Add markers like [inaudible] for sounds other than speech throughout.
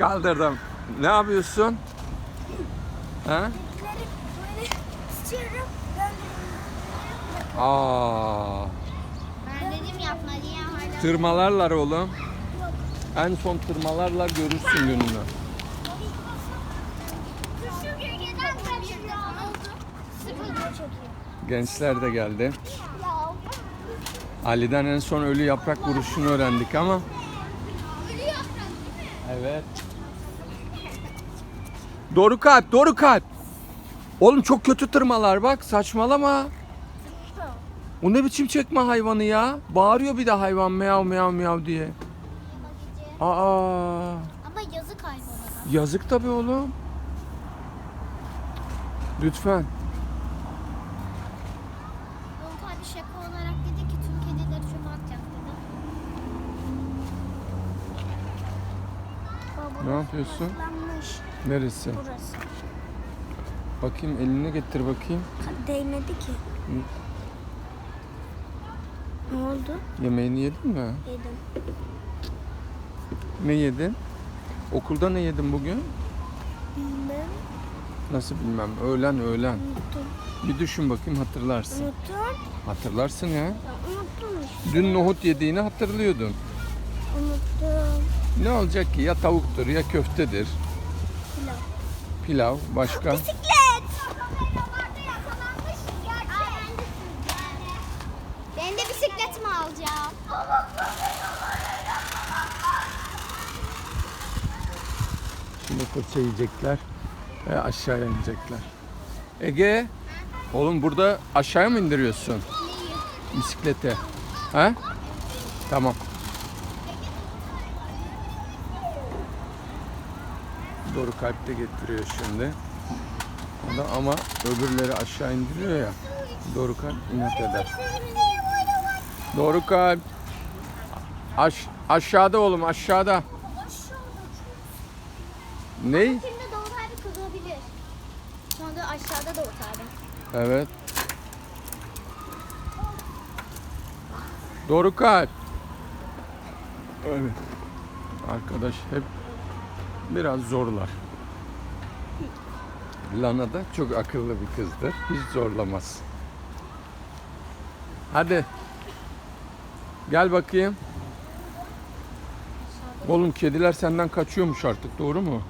Kaldırdım. Ne yapıyorsun? Ha? Aa, Ben dedim yapma diye hala. tırmalarlar oğlum. En son tırmalarlar görürsün gününü. Gençler de geldi. Ali'den en son ölü yaprak vuruşunu öğrendik ama. Ölü yaprak değil mi? Evet. Doğru kalp, doğru kalp. Oğlum çok kötü tırmalar bak, saçmalama. O ne biçim çekme hayvanı ya? Bağırıyor bir de hayvan miyav miyav miyav diye. Aa, Ama yazık hayvana. yazık tabii oğlum. Lütfen. Yolta abi şaka olarak dedi ki tüm kedileri çöpe atacak dedi. Baba, Ne yapıyorsun? Islanmış Neresi? burası. Bakayım elini getir bakayım. Değmedi ki. Ne oldu? Yemeğini yedin mi? Yedim. Ne yedin? Okulda ne yedin bugün? Bilmem. Nasıl bilmem. Öğlen öğlen. Unuttum. Bir düşün bakayım hatırlarsın. Unuttum. Hatırlarsın ya. Ya, unuttum işte. Dün nohut yediğini hatırlıyordun. Unuttum. Ne olacak ki? Ya tavuktur ya köftedir. Pilav. Pilav başka. Bisiklet. Ben de bisikletimi alacağım. Şimdi fırça yiyecekler ve aşağıya inecekler. Ege, oğlum burada aşağıya mı indiriyorsun bisikleti? He? Tamam. Doğru kalpte getiriyor şimdi. Ama öbürleri aşağı indiriyor ya. Doğru kalp inat eder. Doğru kalp. Aş aşağıda oğlum aşağıda. Ne? Şimdi Doğut abi kızabilir. Anda aşağıda Doğut abi. Evet. Doğru kalp. Evet. Arkadaş hep biraz zorlar. Lana da çok akıllı bir kızdır. Hiç zorlamaz. Hadi. Gel bakayım. Oğlum kediler senden kaçıyormuş artık doğru mu?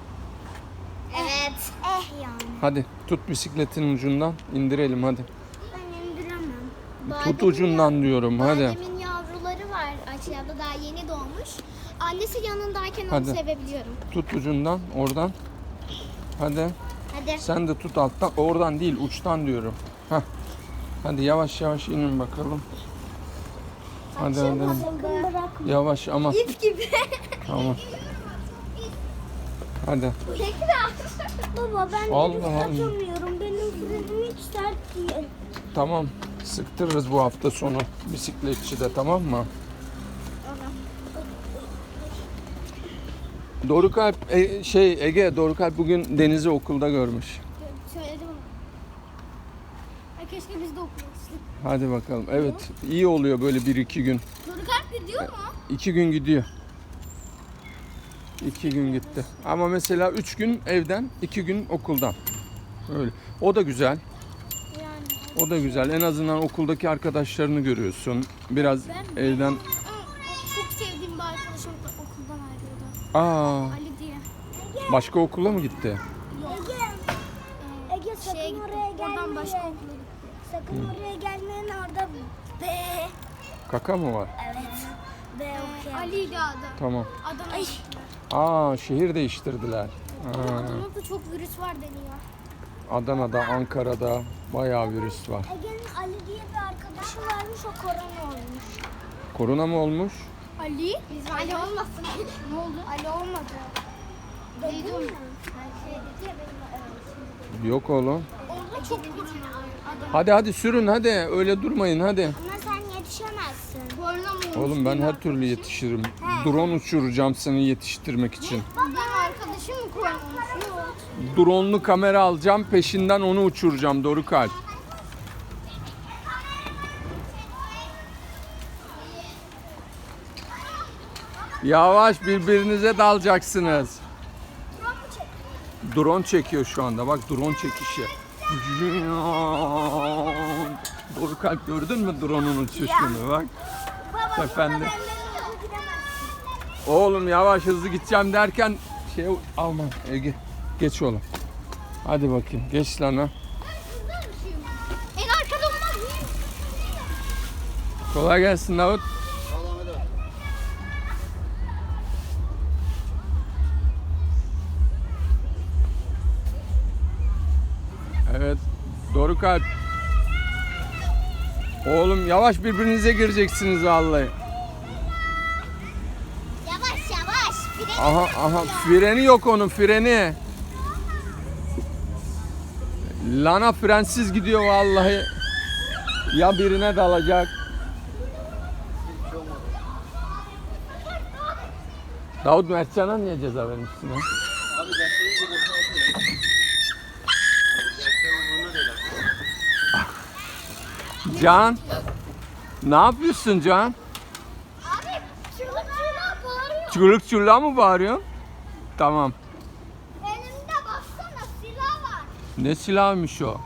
Evet. Eh yani. Hadi tut bisikletin ucundan indirelim hadi. Ben indiremem. Tut ucundan diyorum hadi. Bademin yavruları var aşağıda daha yeni doğmuş. Annesi yanındayken onu Hadi. sevebiliyorum. Tut ucundan oradan. Hadi. Hadi. Sen de tut alttan. Oradan değil uçtan diyorum. Hah. Hadi yavaş yavaş inin bakalım. Hadi hadi. Yavaş ama İp gibi. tamam. Hadi. Tekrar. Baba ben Allah Allah. atamıyorum. Benim frenim hiç sert değil. Tamam. Sıktırırız bu hafta sonu bisikletçi de tamam mı? Doğru kalp e, şey Ege Doğru kalp bugün Deniz'i okulda görmüş. Söyledim ama. Keşke biz de okumıştık. Hadi bakalım. Evet iyi oluyor böyle bir iki gün. Doğru kalp gidiyor mu? İki gün gidiyor. İki gün gitti. Ama mesela üç gün evden, iki gün okuldan. Öyle. O da güzel. Yani. O da güzel. En azından okuldaki arkadaşlarını görüyorsun. Biraz Ben- evden... Çok sevdiğim bir arkadaşım. Aa, Ali diye. başka okula mı gitti? Yok. Ege sakın gitti. oraya gelmeyin. Oradan başka okula gitti. Sakın oraya gelmeyin orada B. Kaka mı var? Evet. B okuyalım. Ali'ydi adı. Tamam. Adana. Aa, şehir değiştirdiler. Aa, Adana'da çok virüs var deniyor. Adana'da, Ankara'da bayağı virüs var. Ege'nin Ali diye bir arkadaşı varmış o korona olmuş. Korona mı olmuş? Ali? Biz Ali olmasın. ne oldu? Ali olmadı. Şey dedi ya benim evet. Yok oğlum. Onda çok. Adana. Hadi hadi sürün hadi. Öyle durmayın hadi. Ama sen yetişemezsin. Korona mı? Oğlum ben her türlü yetişirim. Drone uçuracağım seni yetiştirmek için. Ben arkadaşım mı? Yok. Drone'lu kamera alacağım, peşinden onu uçuracağım Doğru Yavaş birbirinize dalacaksınız. drone çekiyor şu anda. Bak drone çekişi. Doğru kalp gördün mü drone'un uçuşunu bak. Baba Efendim? Oğlum yavaş hızlı gideceğim derken şey alma Ege. Geç oğlum. Hadi bakayım geç lan ha. Kolay gelsin Davut. Doğru kalp. Oğlum yavaş birbirinize gireceksiniz vallahi. Yavaş yavaş. Fren Aha aha freni yok onun freni. Lana frensiz gidiyor vallahi. Ya birine dalacak. Davut Mertcan'a niye ceza vermişsin ha? Can. Ne yapıyorsun Can? Abi çığlık çığlığa bağırıyor. Çığlık çığlığa mı bağırıyorsun? Tamam. Elimde baksana silah var. Ne silahmış o?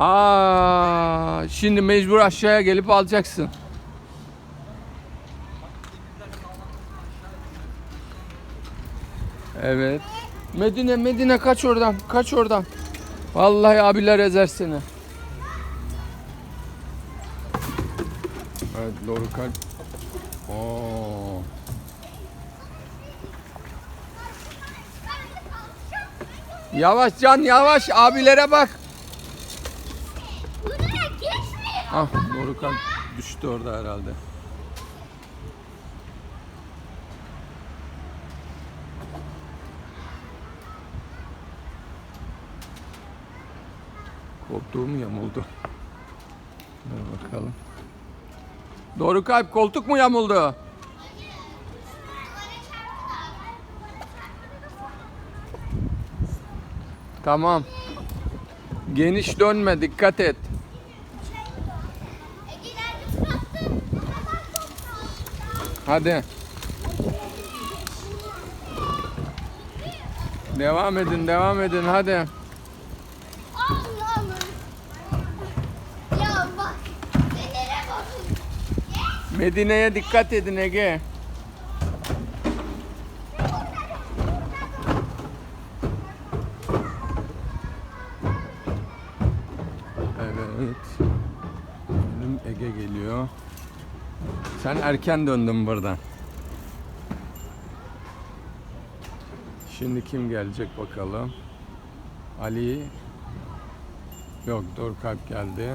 Aa, şimdi mecbur aşağıya gelip alacaksın. Evet. Medine, Medine kaç oradan, kaç oradan. Vallahi abiler ezer seni. Doğru kalp. Oo. Yavaş Can, yavaş. Abilere bak. Ah, doğru kalp düştü orada herhalde. Koltuğum yamuldu. Dur bakalım. Doğru kalp koltuk mu yamuldu? Tamam. Geniş dönme dikkat et. Hadi. Devam edin, devam edin hadi. Allah'ım. Ya bak. Sinire bakın. Medine'ye dikkat edin Ege. Evet. Önüm Ege geliyor. Sen erken döndün buradan. Şimdi kim gelecek bakalım. Ali. Yok Doğru Kalp geldi.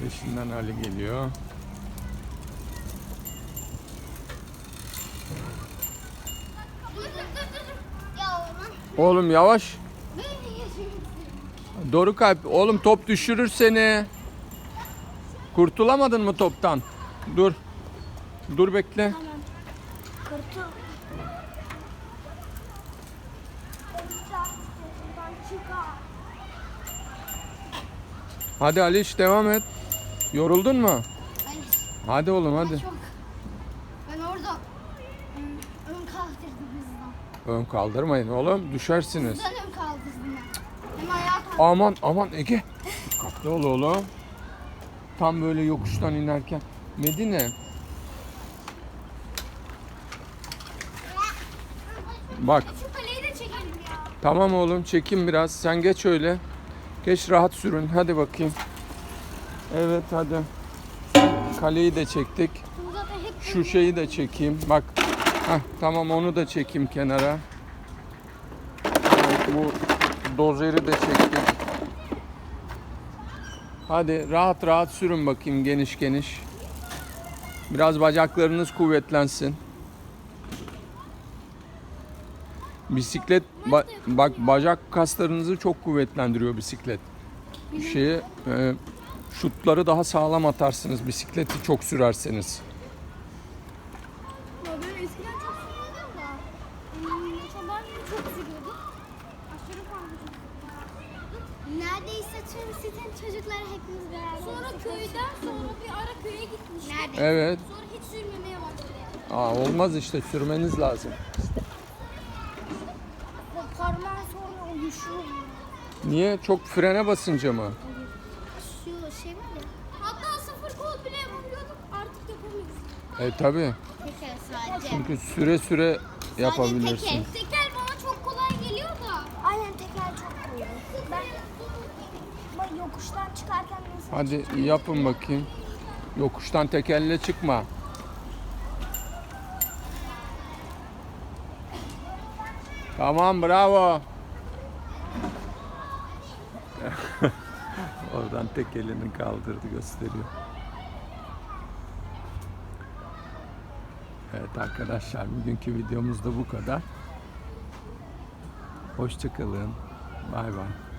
Peşinden Ali geliyor. Oğlum. Yavaş. Doğru kalp. Oğlum top düşürür seni. Kurtulamadın mı toptan? Dur. Dur bekle. Hadi Aliş devam et. Yoruldun mu? Hayır. Hadi oğlum hadi. Çok. Ben orada ım, ön kaldırdım hızdan. Ön kaldırmayın oğlum. Düşersiniz. Hızdan ön kaldırdım ben. Hem ayağa. Aman aman Ege. Dikkatli ol oğlum. Tam böyle yokuştan inerken. Medine. Bak Şu kaleyi de çekelim ya. Tamam oğlum çekin biraz. Sen geç öyle. Geç rahat sürün. Hadi bakayım. Evet hadi. Kaleyi de çektik. Hep Şu şeyi de çekeyim. Bak. Heh, tamam onu da çekeyim kenara. Evet, bu dozeri de çektik. Hadi rahat rahat sürün bakayım geniş geniş. Biraz bacaklarınız kuvvetlensin. Bisiklet ba- bak bacak kaslarınızı çok kuvvetlendiriyor bisiklet. Şeyi e, şutları daha sağlam atarsınız bisikleti çok sürerseniz. Ya ben eskiden çok sürüyordum da. ım, Motorlar beni çok sürüyordu. Aşırı fazla çok Neredeyse tüm sitenin çocukları hepimiz beraber. Sonra köyden sonra bir ara köye gitmiştik. Nerede? Evet. Sonra hiç sürmemeye başladı. Aa, olmaz işte sürmeniz lazım. Ben güçlü Niye? Çok frene basınca mı? Şu şey var ya. Hatta sıfır kol bile yapamıyorduk. Artık yapamıyoruz. E tabi. Teker sadece. Çünkü süre süre yapabilirsin. Sadece teker. Teker Hadi yapın bakayım. Yokuştan tekerle çıkma. Tamam bravo. [laughs] Oradan tek elini kaldırdı gösteriyor. Evet arkadaşlar bugünkü videomuz da bu kadar. Hoşçakalın. Bay bay.